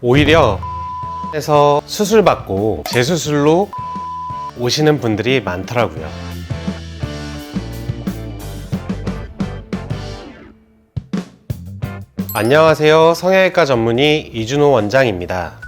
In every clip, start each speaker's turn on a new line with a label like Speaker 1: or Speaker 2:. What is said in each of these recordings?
Speaker 1: 오히려 해서 수술 받고 재수술로 오시는 분들이 많더라고요. 안녕하세요. 성형외과 전문의 이준호 원장입니다.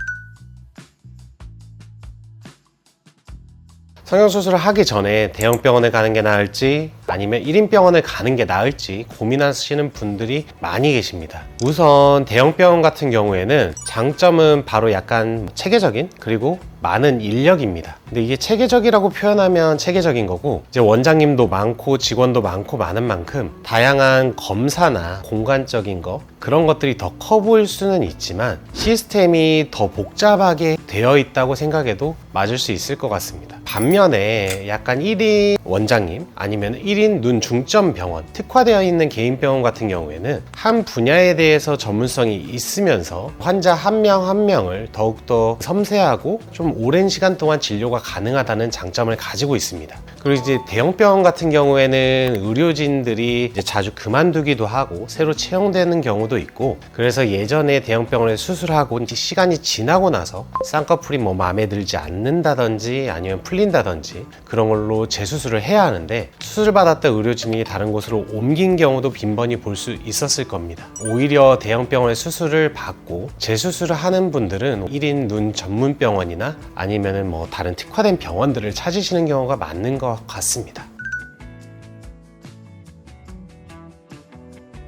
Speaker 1: 성형수술을 하기 전에 대형 병원에 가는 게 나을지 아니면 1인 병원에 가는 게 나을지 고민하시는 분들이 많이 계십니다. 우선 대형 병원 같은 경우에는 장점은 바로 약간 체계적인 그리고 많은 인력입니다. 근데 이게 체계적이라고 표현하면 체계적인 거고 이제 원장님도 많고 직원도 많고 많은 만큼 다양한 검사나 공간적인 거 그런 것들이 더 커 보일 수는 있지만 시스템이 더 복잡하게 되어 있다고 생각해도 맞을 수 있을 것 같습니다. 반면에 약간 1인 원장님 아니면 1인 눈 중점 병원 특화되어 있는 개인 병원 같은 경우에는 한 분야에 대해서 전문성이 있으면서 환자 한명한 명을 더욱더 섬세하고 좀 오랜 시간 동안 진료가 가능하다는 장점을 가지고 있습니다. 그리고 이제 대형 병원 같은 경우에는 의료진들이 자주 그만두기도 하고 새로 채용되는 경우도 있고 그래서 예전에 대형 병원에 수술하고 시간이 지나고 나서 쌍꺼풀이 뭐 마음에 들지 않는다든지 아니면 풀 린다든지 그런 걸로 재수술을 해야 하는데 수술 받았던 의료진이 다른 곳으로 옮긴 경우도 빈번히 볼 수 있었을 겁니다. 오히려 대형 병원에 수술을 받고 재수술을 하는 분들은 1인 눈 전문 병원이나 아니면은 뭐 다른 특화된 병원들을 찾으시는 경우가 많은 것 같습니다.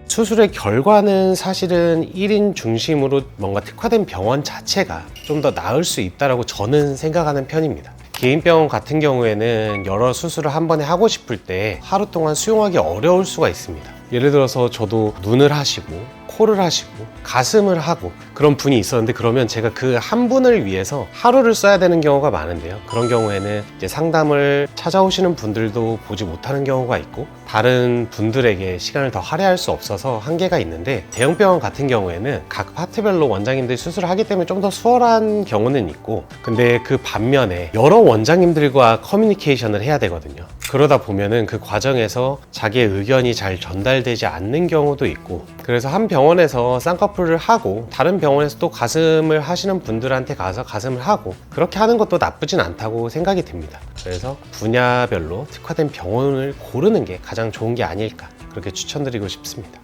Speaker 1: 수술의 결과는 사실은 1인 중심으로 뭔가 특화된 병원 자체가 좀 더 나을 수 있다라고 저는 생각하는 편입니다. 개인 병원 같은 경우에는 여러 수술을 한 번에 하고 싶을 때 하루 동안 수용하기 어려울 수가 있습니다. 예를 들어서 저도 눈을 하시고 코를 하시고 가슴을 하고 그런 분이 있었는데 그러면 제가 그 한 분을 위해서 하루를 써야 되는 경우가 많은데요. 그런 경우에는 이제 상담을 찾아오시는 분들도 보지 못하는 경우가 있고 다른 분들에게 시간을 더 할애할 수 없어서 한계가 있는데 대형 병원 같은 경우에는 각 파트별로 원장님들이 수술을 하기 때문에 좀 더 수월한 경우는 있고 근데 그 반면에 여러 원장님들과 커뮤니케이션을 해야 되거든요. 그러다 보면은 그 과정에서 자기의 의견이 잘 전달되지 않는 경우도 있고 그래서 한 병원에서 쌍꺼풀을 하고 다른 병원에서 또 가슴을 하시는 분들한테 가서 가슴을 하고 그렇게 하는 것도 나쁘진 않다고 생각이 듭니다. 그래서 분야별로 특화된 병원을 고르는 게 가장 좋은 게 아닐까 그렇게 추천드리고 싶습니다.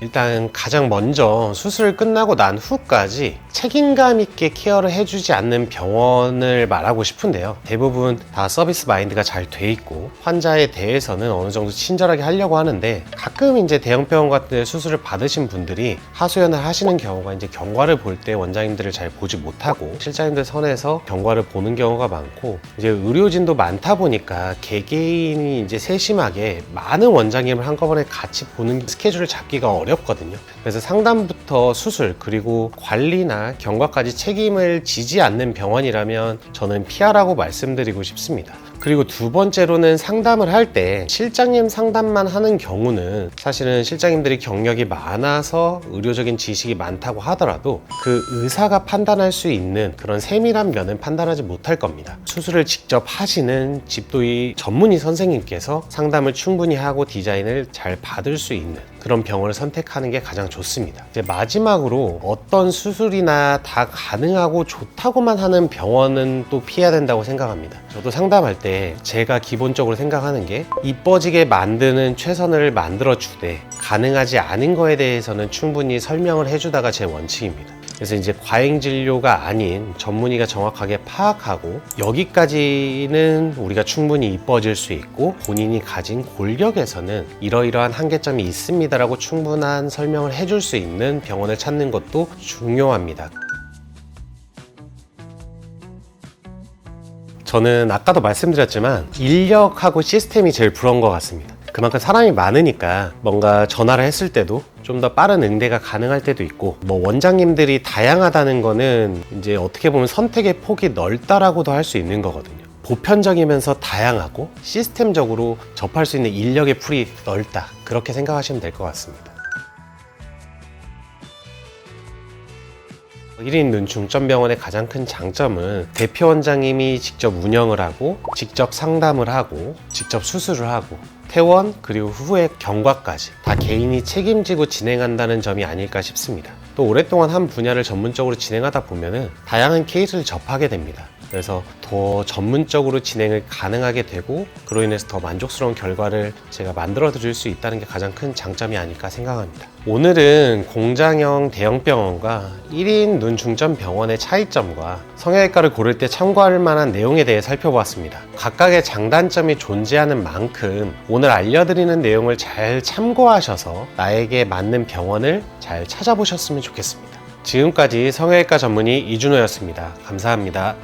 Speaker 1: 일단 가장 먼저 수술 끝나고 난 후까지 책임감 있게 케어를 해주지 않는 병원을 말하고 싶은데요. 대부분 다 서비스 마인드가 잘 돼 있고 환자에 대해서는 어느 정도 친절하게 하려고 하는데 가끔 이제 대형 병원 같은 데 수술을 받으신 분들이 하소연을 하시는 경우가 이제 경과를 볼 때 원장님들을 잘 보지 못하고 실장님들 선에서 경과를 보는 경우가 많고 이제 의료진도 많다 보니까 개개인이 이제 세심하게 많은 원장님을 한꺼번에 같이 보는 스케줄을 잡기가 어 렵거든요. 그래서 상담부터 수술 그리고 관리나 경과까지 책임을 지지 않는 병원이라면 저는 피하라고 말씀드리고 싶습니다. 그리고 두 번째로는 상담을 할 때 실장님 상담만 하는 경우는 사실은 실장님들이 경력이 많아서 의료적인 지식이 많다고 하더라도 그 의사가 판단할 수 있는 그런 세밀한 면은 판단하지 못할 겁니다. 수술을 직접 하시는 집도의 전문의 선생님께서 상담을 충분히 하고 디자인을 잘 받을 수 있는 그런 병원을 선택하는 게 가장 좋습니다. 이제 마지막으로 어떤 수술이나 다 가능하고 좋다고만 하는 병원은 또 피해야 된다고 생각합니다. 저도 상담할 때 제가 기본적으로 생각하는 게 이뻐지게 만드는 최선을 만들어 주되 가능하지 않은 거에 대해서는 충분히 설명을 해주다가 제 원칙입니다. 그래서 이제 과잉 진료가 아닌 전문의가 정확하게 파악하고 여기까지는 우리가 충분히 이뻐질 수 있고 본인이 가진 골격에서는 이러이러한 한계점이 있습니다라고 충분한 설명을 해줄 수 있는 병원을 찾는 것도 중요합니다. 저는 아까도 말씀드렸지만 인력하고 시스템이 제일 부러운 것 같습니다. 그만큼 사람이 많으니까 뭔가 전화를 했을 때도 좀 더 빠른 응대가 가능할 때도 있고 뭐 원장님들이 다양하다는 거는 이제 어떻게 보면 선택의 폭이 넓다라고도 할 수 있는 거거든요. 보편적이면서 다양하고 시스템적으로 접할 수 있는 인력의 풀이 넓다. 그렇게 생각하시면 될 것 같습니다. 1인 눈 중점병원의 가장 큰 장점은 대표 원장님이 직접 운영을 하고 직접 상담을 하고 직접 수술을 하고 퇴원 그리고 후의 경과까지 다 개인이 책임지고 진행한다는 점이 아닐까 싶습니다. 또 오랫동안 한 분야를 전문적으로 진행하다 보면은 다양한 케이스를 접하게 됩니다. 그래서 더 전문적으로 진행을 가능하게 되고 그로 인해서 더 만족스러운 결과를 제가 만들어 드릴 수 있다는 게 가장 큰 장점이 아닐까 생각합니다. 오늘은 공장형 대형 병원과 1인 눈 중점 병원의 차이점과 성형외과를 고를 때 참고할 만한 내용에 대해 살펴보았습니다. 각각의 장단점이 존재하는 만큼 오늘 알려드리는 내용을 잘 참고하셔서 나에게 맞는 병원을 잘 찾아보셨으면 좋겠습니다. 지금까지 성형외과 전문의 이준호였습니다. 감사합니다.